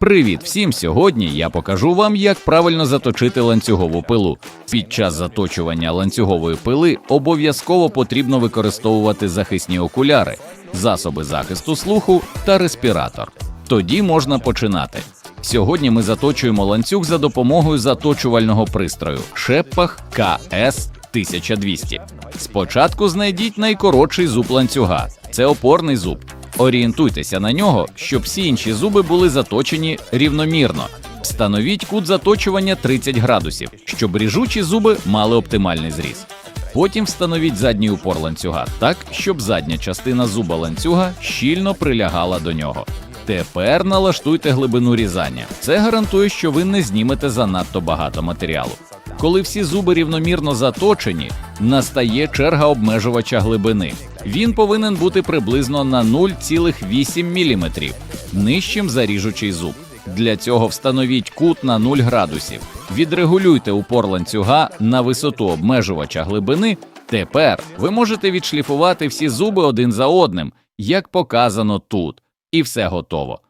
Привіт всім! Сьогодні я покажу вам, як правильно заточити ланцюгову пилу. Під час заточування ланцюгової пили обов'язково потрібно використовувати захисні окуляри, засоби захисту слуху та респіратор. Тоді можна починати. Сьогодні ми заточуємо ланцюг за допомогою заточувального пристрою Шеппах КС 1200. Спочатку знайдіть найкоротший зуб ланцюга це опорний зуб. Орієнтуйтеся на нього, щоб всі інші зуби були заточені рівномірно. Встановіть кут заточування 30 градусів, щоб ріжучі зуби мали оптимальний зріз. Потім встановіть задній упор ланцюга так, щоб задня частина зуба ланцюга щільно прилягала до нього. Тепер налаштуйте глибину різання. Це гарантує, що ви не знімете занадто багато матеріалу. Коли всі зуби рівномірно заточені, настає черга обмежувача глибини. Він повинен бути приблизно на 0,8 мм, нижчим за ріжучий зуб. Для цього встановіть кут на 0 градусів. Відрегулюйте упор ланцюга на висоту обмежувача глибини. Тепер ви можете відшліфувати всі зуби один за одним, як показано тут, і все готово.